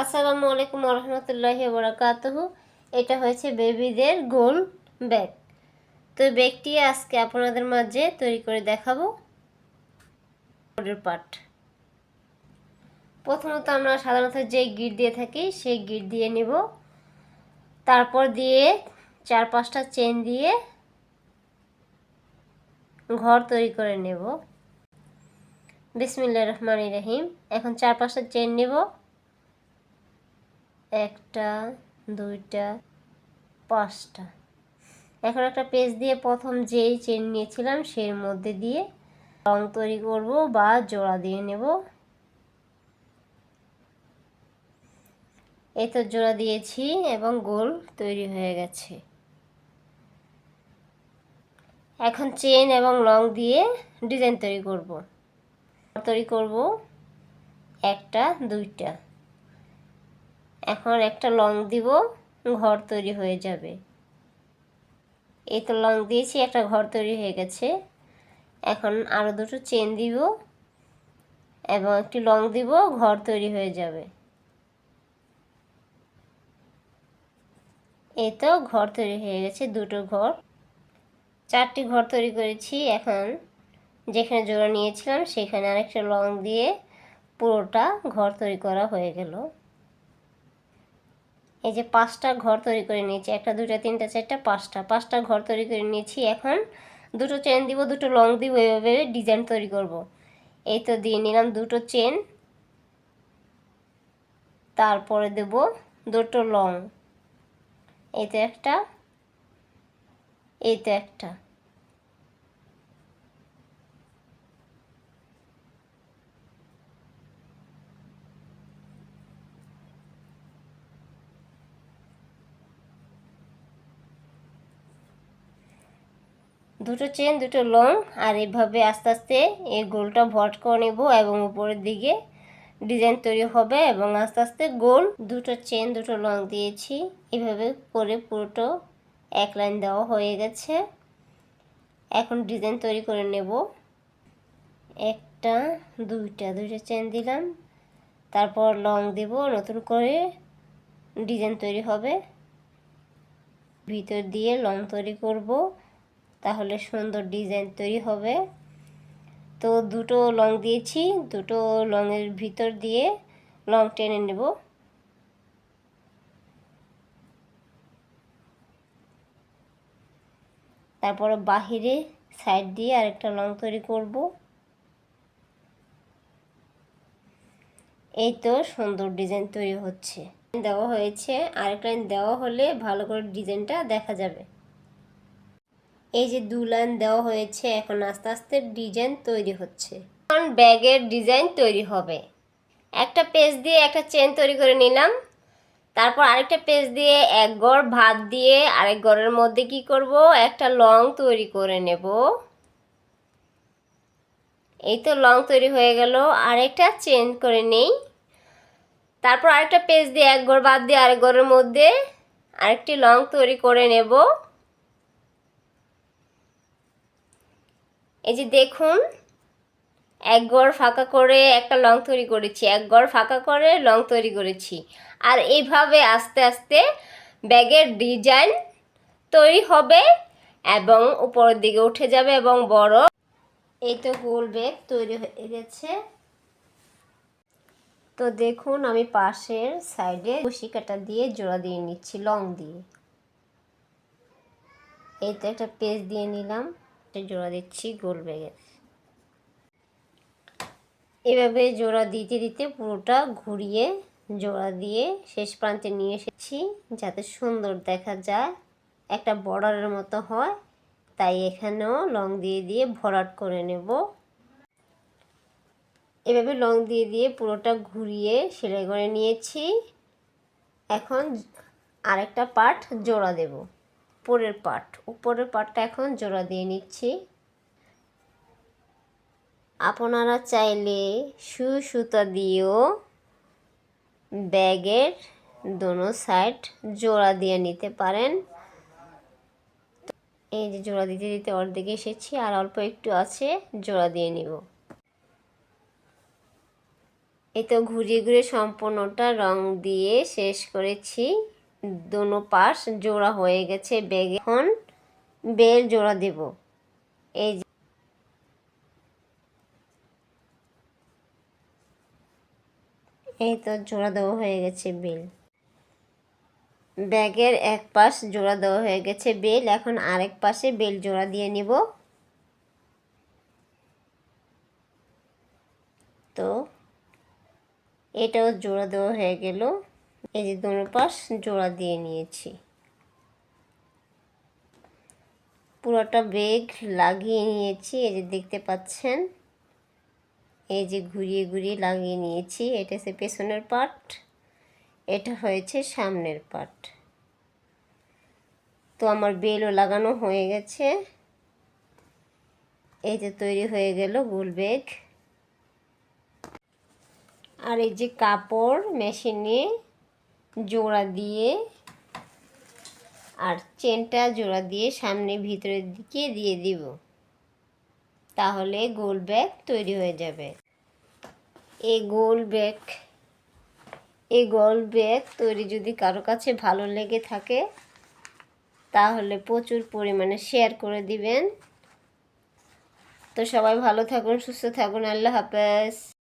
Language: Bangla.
আসসালামু আলাইকুম রহমতুল্লাহি বরাকাতুহু। এটা হয়েছে বেবিদের গোল ব্যাগ। তো ব্যাগটি আজকে আপনাদের মাঝে তৈরি করে দেখাবো। পার্ট প্রথমত আমরা সাধারণত যে গিট দিয়ে থাকি, সেই গিট দিয়ে নিব। তারপর দিয়ে চার পাঁচটা চেন দিয়ে ঘর তৈরি করে নেব। বিসমিল্লা রহমান রহিম। এখন চার পাঁচটা চেন নেব। একটা, দুইটা, পাঁচটা। এখন একটা পেজ দিয়ে প্রথম যেই চেন নিয়েছিলাম সেই মধ্যে দিয়ে রং তৈরি করব বা জোড়া দিয়ে নেব। এই তো জোড়া দিয়েছি এবং গোল তৈরি হয়ে গেছে। এখন চেন এবং লং দিয়ে ডিজাইন তৈরি করব। তৈরি করব একটা, দুইটা। এখন একটা লং দিব, ঘর তৈরি হয়ে যাবে। এই তো লং দিয়েছি, একটা ঘর তৈরি হয়ে গেছে। এখন আরও দুটো চেন দিব এবং একটি লং দিব, ঘর তৈরি হয়ে যাবে। এই তো ঘর তৈরি হয়ে গেছে, দুটো ঘর। চারটি ঘর তৈরি করেছি, এখন যেখানে জোড়া নিয়েছিলাম, সেখানে আরেকটা লং দিয়ে পুরোটা ঘর তৈরি করা হয়ে গেল। এই যে পাঁচটা ঘর তৈরি করে নিয়েছি, একটা দুটা তিনটা, চারটা, পাঁচটা। পাঁচটা ঘর তৈরি করে নিয়েছি, এখন দুটো চেন দিব, দুটো লং দিব, এভাবে ডিজাইন তৈরি করব। এই তো দিয়ে নিলাম দুটো চেন তারপরে দেব দুটো লং এই তো একটা, এই তো একটা। দুটো চেন দুটো লং আর এভাবে আস্তে আস্তে এই গোলটা ভট করে নেব এবং উপরের দিকে ডিজাইন তৈরি হবে এবং আস্তে আস্তে গোল দুটো চেন দুটো লং দিয়েছি। এভাবে করে পুরোটো এক লাইন দেওয়া হয়ে গেছে। এখন ডিজাইন তৈরি করে নেব। একটা, দুইটা দুইটা চেন দিলাম। তারপর লং দেব, নতুন করে ডিজাইন তৈরি হবে। ভিতর দিয়ে লং তৈরি করব। তাহলে সুন্দর ডিজাইন তৈরি হবে। তো দুটো লং দিয়েছি, দুটো লংয়ের ভিতর দিয়ে লং টেনে নেব। তারপরে বাহিরে সাইড দিয়ে আরেকটা লং তৈরি করব। এই তো সুন্দর ডিজাইন তৈরি হচ্ছে। দেওয়া হয়েছে, আরেকটা দেওয়া হলে ভালো করে ডিজাইনটা দেখা যাবে। এই যে দু লাইন দেওয়া হয়েছে, এখন আস্তে আস্তে ডিজাইন তৈরি হচ্ছে। এখন ব্যাগের ডিজাইন তৈরি হবে। একটা পেজ দিয়ে একটা চেন তৈরি করে নিলাম। তারপর আরেকটা পেজ দিয়ে এক গড় ভাত দিয়ে আরেক গড়ের মধ্যে কি করব? একটা লং তৈরি করে নেব। এই তো লং তৈরি হয়ে গেল। আরেকটা চেন করে নেই। তারপর আরেকটা পেজ দিয়ে এক গড় বাদ দিয়ে আরেক গড়ের মধ্যে আরেকটি লং তৈরি করে নেব। এই যে দেখুন, এক গড় ফাঁকা করে একটা লং তৈরি করেছি, এক গড় ফাঁকা করে লং তৈরি করেছি। আর এইভাবে আস্তে আস্তে ব্যাগের ডিজাইন তৈরি হবে এবং উপরের দিকে উঠে যাবে এবং বড় এই তো গোল ব্যাগ তৈরি হয়ে গেছে। তো দেখুন, আমি পাশের সাইডে কুশি কাটা দিয়ে জোড়া দিয়ে নিচ্ছি লং দিয়ে। এই তো একটা পেজ দিয়ে নিলাম। জোড়া দিচ্ছি গোল ব্যাগের এভাবে জোড়া দিতে দিতে পুরোটা ঘুরিয়ে জোড়া দিয়ে শেষ প্রান্তে নিয়ে এসেছি, যাতে সুন্দর দেখা যায়। একটা বর্ডারের মতো হয়, তাই এখানেও লং দিয়ে দিয়ে ভরাট করে নেব। এভাবে লং দিয়ে দিয়ে পুরোটা ঘুরিয়ে সেলাই করে নিয়েছি। এখন আরেকটা পার্ট জোড়া দেব। উপরের পার্ট উপরের পার্টটা এখন জোড়া দিয়ে নিচ্ছি। আপনারা চাইলে সু সুতা দিয়েও ব্যাগের দোনো সাইড জোড়া দিয়ে নিতে পারেন। এই যে জোড়া দিতে দিতে অর্ধেকে এসেছি, আর অল্প একটু আছে, জোড়া দিয়ে নিব। এই তো ঘুরিয়ে ঘুরিয়ে সম্পূর্ণটা রং দিয়ে শেষ করেছি। দোনো পাশ জোড়া হয়ে গেছে ব্যাগে এখন বেল জোড়া দেব। এই এই তো জোড়া দেওয়া হয়ে গেছে বেল। ব্যাগের এক পাশ জোড়া দেওয়া হয়ে গেছে বেল। এখন আরেক পাশে বেল জোড়া দিয়ে নিব। তো এটাও জোড়া দেওয়া হয়ে গেল। এই যে দুটো পাশ জোড়া দিয়ে নিয়েছি। পুরোটা বেগ লাগিয়ে নিয়েছি, এই যে দেখতে পাচ্ছেন? এই যে ঘুরিয়ে ঘুরিয়ে লাগিয়ে নিয়েছি, এটা হচ্ছে পেছনের পার্ট, এটা হয়েছে সামনের পার্ট। তো আমার বেলও লাগানো হয়ে গেছে। এই যে তৈরি হয়ে গেল গোল বেগ। আর এই যে কাপড় মেশিনে জোড়া দিয়ে আর চেনটা জোড়া দিয়ে সামনে ভিতরের দিকে দিয়ে দিব। তাহলে গোল ব্যাগ তৈরি হয়ে যাবে। এই গোল ব্যাগ এই গোল ব্যাগ তৈরি যদি কারও কাছে ভালো লেগে থাকে, তাহলে প্রচুর পরিমাণে শেয়ার করে দিবেন। তো সবাই ভালো থাকুন, সুস্থ থাকুন, আল্লাহ হাফেজ।